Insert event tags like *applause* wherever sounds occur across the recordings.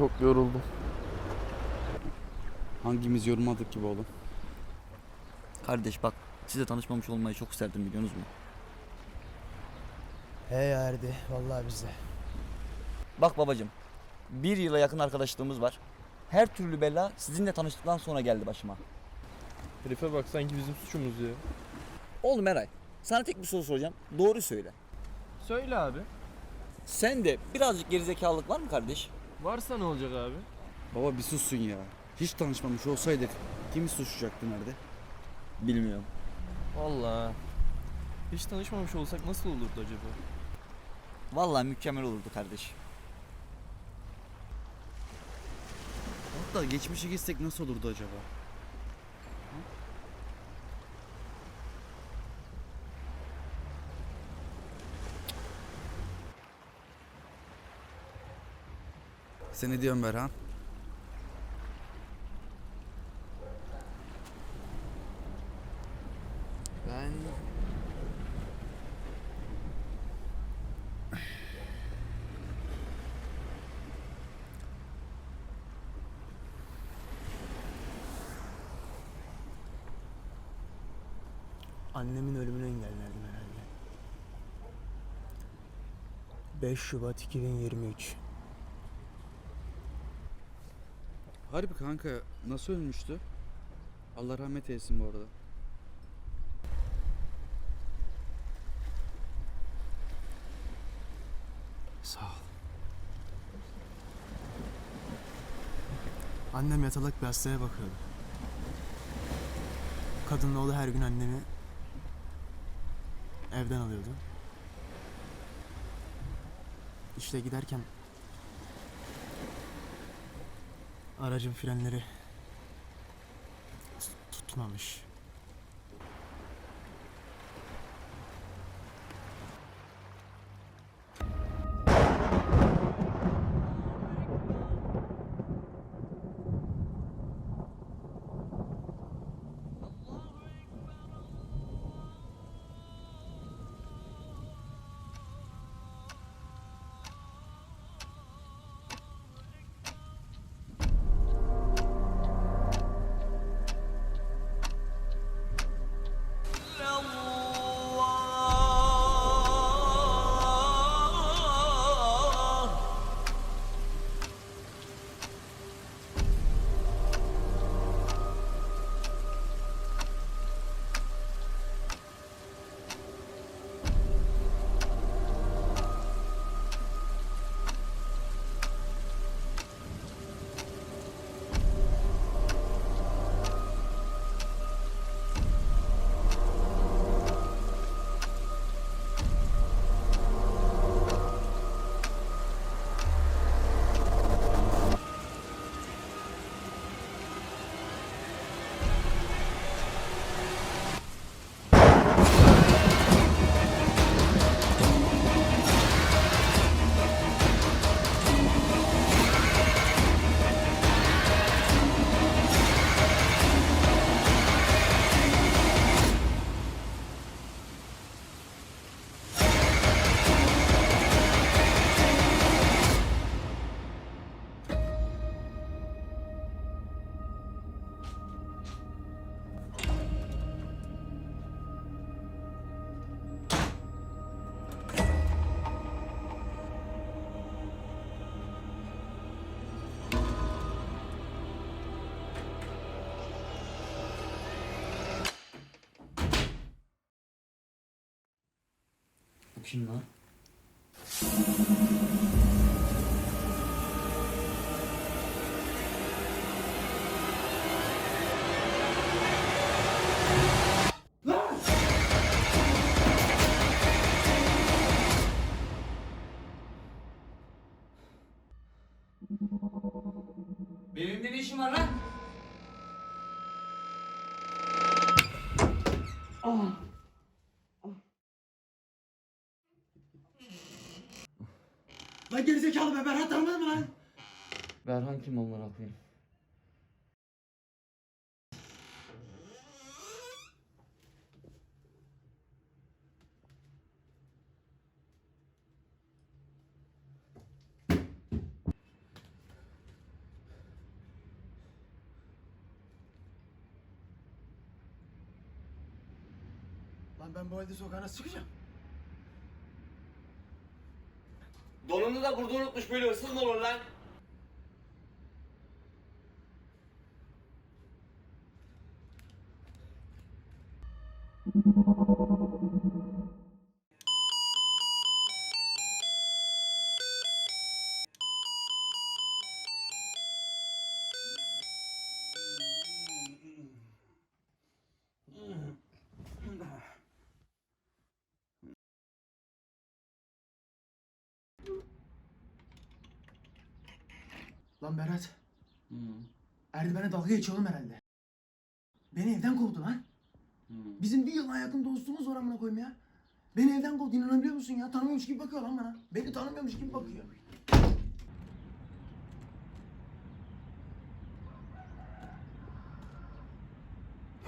çok yoruldum. Hangimiz yorulmadık gibi oğlum? Kardeş bak sizle tanışmamış olmayı çok isterdim biliyorsunuz mu? Hey Erdi, vallahi bizde. Bak babacım bir yıla yakın arkadaşlığımız var. Her türlü bela sizinle tanıştıktan sonra geldi başıma. Herife bak sanki bizim suçumuz ya. Oğlum Eray sana tek bir soru soracağım. Doğru söyle. Söyle abi. Sen de birazcık gerizekalılık var mı kardeş? Varsa ne olacak abi? Baba bir sussun ya. Hiç tanışmamış olsaydık kimi suçlayacaktı nerede? Bilmiyorum. Vallahi. Hiç tanışmamış olsak nasıl olurdu acaba? Vallahi mükemmel olurdu kardeş. Hatta geçmişe gitsek nasıl olurdu acaba? Sen ne diyorsun Berhan? Ben... Annemin ölümünü engellerdim herhalde. 5 Şubat 2023. Harbi kanka nasıl ölmüştü? Allah rahmet eylesin bu arada. Sağ ol. Annem yatalak bir hastaya bakıyordu. Kadının oğlu her gün annemi evden alıyordu. İşte giderken aracın frenleri tutmamış. Kim lan? Benim ne işim var lan? gerizekalı be Berhan tanımadın mı lan? Berhan kim amına koyayım? Lan ben bu halde sokağa çıkacağım? Donunu da burada unutmuş böyle hırsız mı olur lan? Lan Berat. Erdi bana dalga geçiyor oğlum herhalde. Beni evden kovdu lan. Bizim bir yıldan yakın dostumuz var amına koyayım ya. Beni evden kovdu inanabiliyor musun ya? Tanımıyormuş gibi bakıyor lan bana. Beni tanımıyormuş gibi bakıyor.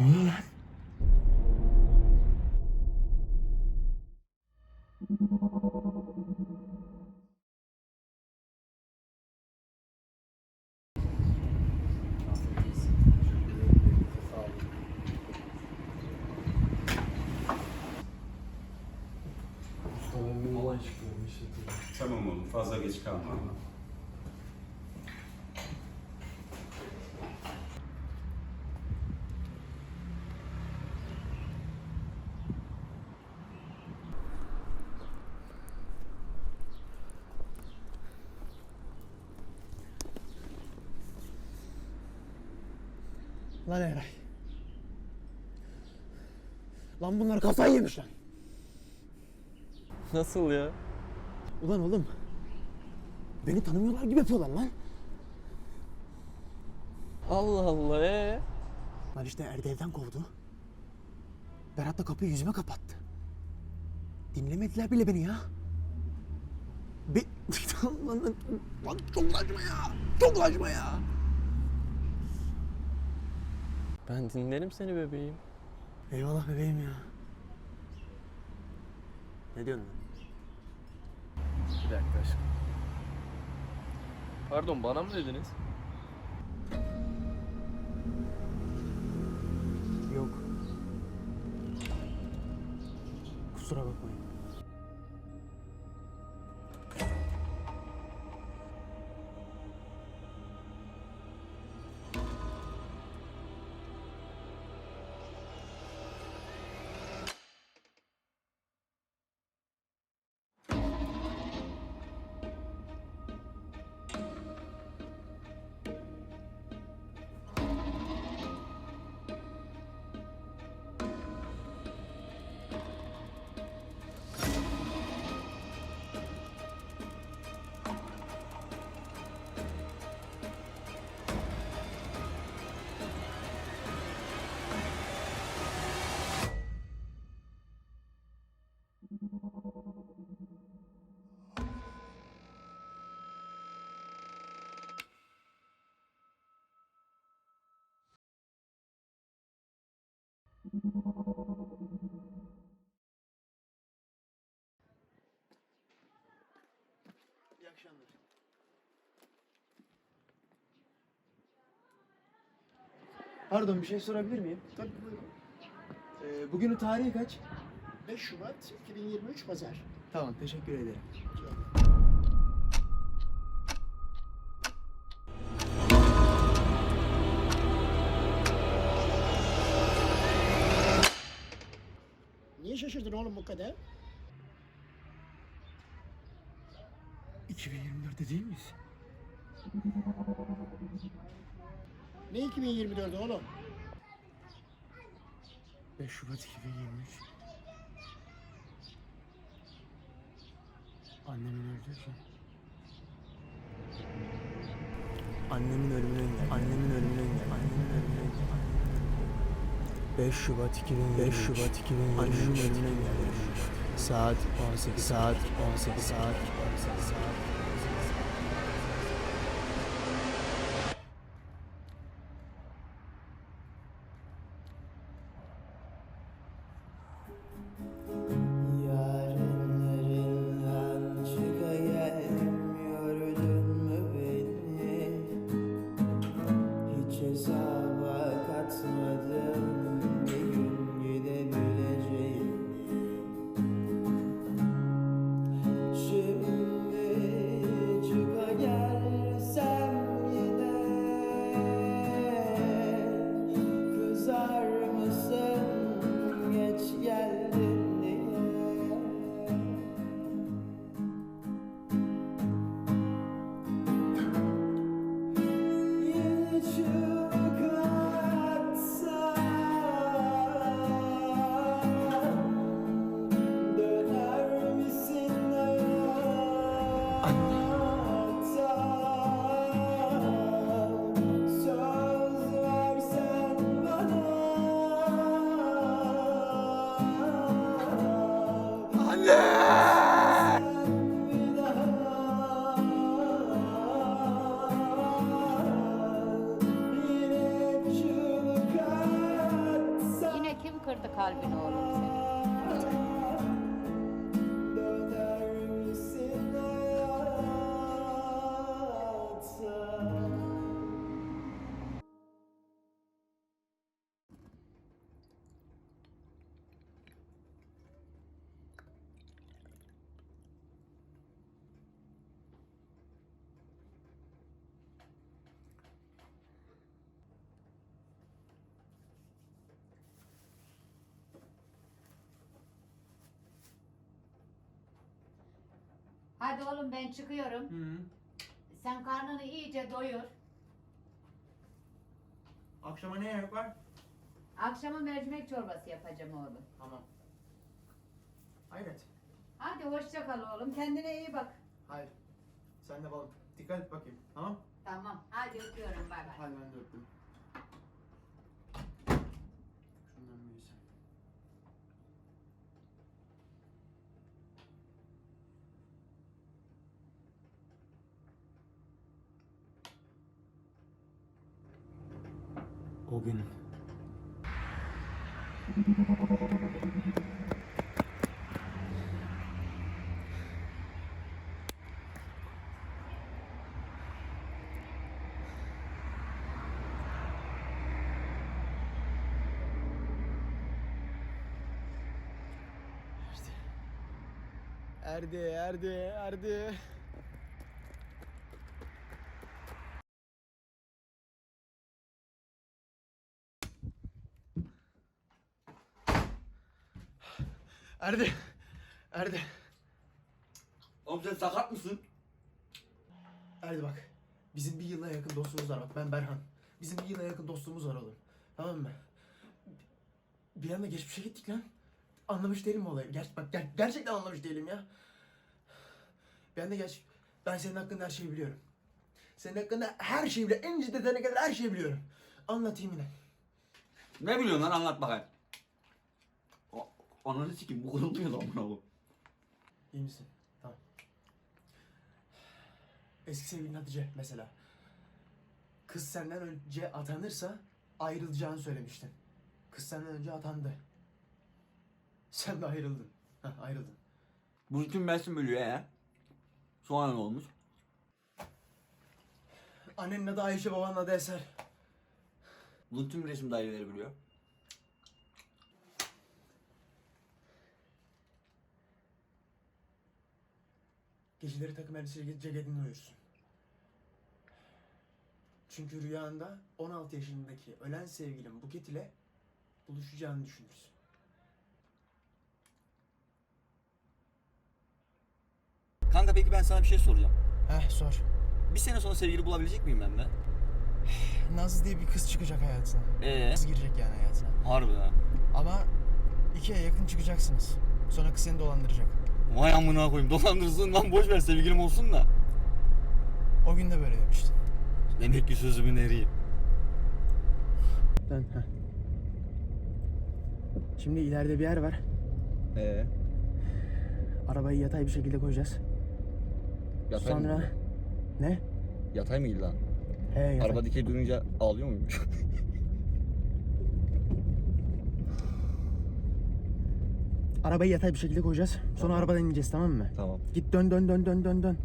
Ne oluyor lan? Geç kalma. Lan Eray. Lan bunlar kafayı yemiş lan. Nasıl ya? Ulan oğlum. Beni tanımıyorlar gibi yapıyorlar lan. Allah Allah ee? Lan işte Erdi evden kovdu. Berat da kapıyı yüzüme kapattı. Dinlemediler bile beni ya. Be... lan, *laughs* lan, lan çok saçma ya. Çok saçma ya. Ben dinlerim seni bebeğim. Eyvallah bebeğim ya. Ne diyorsun lan? Bir dakika aşkım. Pardon bana mı dediniz? Yok. Kusura bakmayın. İyi akşamlar. Pardon bir şey sorabilir miyim? Tabii buyurun. Ee, bugünün tarihi kaç? 5 Şubat 2023 Pazar. Tamam teşekkür ederim. Niye şaşırdın oğlum bu kadar? 2024'te değil miyiz? Ne 2024'ü oğlum? 5 Şubat 2023. Annemin öldüğü gün. Annemin ölümüne engel. Annemin ölümüne engel. Annemin ölümüne engel. 5 Şubat 2023. 5 Şubat 2023. Annemin ölümüne engel. Saat 18 saat 18 saat 18 saat. Kalbin oğlum senin. Hadi oğlum ben çıkıyorum. Sen karnını iyice doyur. Akşama ne yemek var? Akşama mercimek çorbası yapacağım oğlum. Tamam. Hayret. Hadi hoşça kal oğlum. Kendine iyi bak. Hayır. Sen de balım. Dikkat et bakayım. Tamam? Tamam. Hadi öpüyorum. Bay bay. Hadi ben de öptüm. O benim. Erdi, erdi, erdi. Erdi. Erdi. Oğlum sen sakat mısın? Erdi bak. Bizim bir yıla yakın dostumuz var bak. Ben Berhan. Bizim bir yıla yakın dostluğumuz var oğlum. Tamam mı? Bir anda geçmişe gittik lan. Anlamış değilim olayı. Ger bak ger- gerçekten anlamış değilim ya. Ben de geç. Ben senin hakkında her şeyi biliyorum. Senin hakkında her şeyi biliyorum. En ince detayına kadar her şeyi biliyorum. Anlatayım yine. Ne biliyorsun lan anlat bakayım. Ananı sikeyim bu kırılmıyor lan buna bu. İyi misin? Tamam. Eski sevgilin Hatice mesela. Kız senden önce atanırsa ayrılacağını söylemiştin. Kız senden önce atandı. Sen de ayrıldın. Heh, ayrıldın. Bu bütün Mersin bölüyor ya. Sonra ne olmuş? Annenin adı Ayşe, babanın adı Eser. Bunun tüm resim daireleri biliyor. Geceleri takım elbiseyle ceketini uyursun. Çünkü rüyanda 16 yaşındaki ölen sevgilin Buket ile buluşacağını düşünürsün. Kanka peki ben sana bir şey soracağım. Heh sor. Bir sene sonra sevgili bulabilecek miyim ben de? *sighs* Nazlı diye bir kız çıkacak hayatına. Ee? Kız girecek yani hayatına. Harbi ha. Ama iki aya yakın çıkacaksınız. Sonra kız seni dolandıracak. Vay amına koyayım dolandırsın lan boş ver sevgilim olsun da. O gün de böyle demiştin. Demek ki sözümün eriyim. Dön. heh. Şimdi ileride bir yer var. Ee? Arabayı yatay bir şekilde koyacağız. Yatay Sonra... mıydı? Ne? Yatay mıydı lan? He yatay. Araba dikey durunca ağlıyor muymuş? *laughs* Arabayı yatay bir şekilde koyacağız. Sonra arabadan ineceğiz tamam mı? tamam. Git dön dön dön dön dön dön.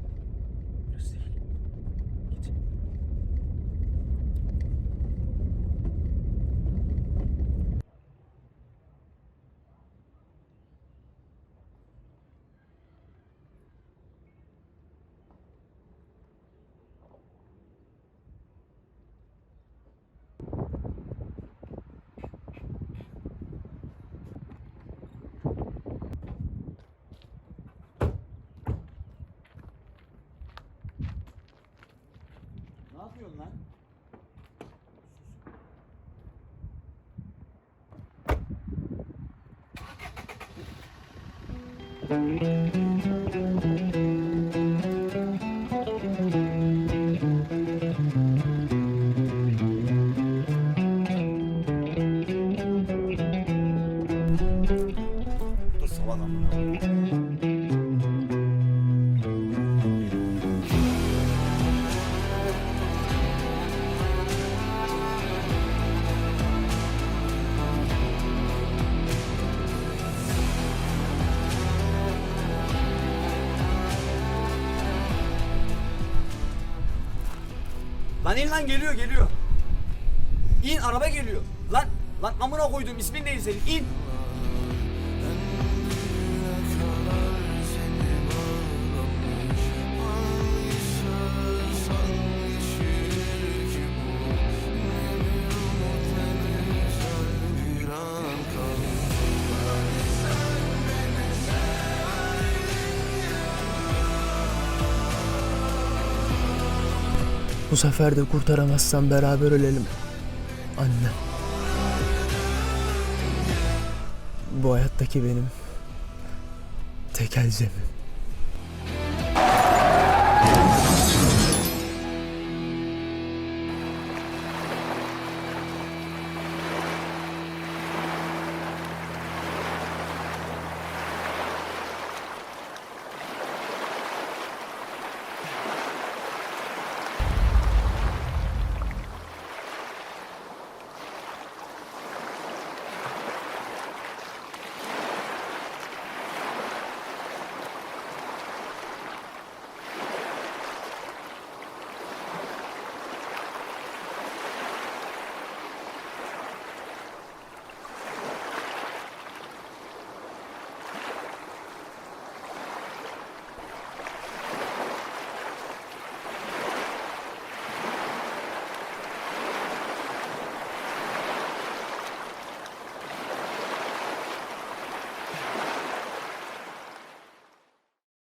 Thank you. Lan in lan geliyor geliyor. İn araba geliyor. Lan lan amına koyduğum ismin neydi senin? İn. Bu sefer de kurtaramazsam beraber ölelim. Anne. Bu hayattaki benim tek elzemim.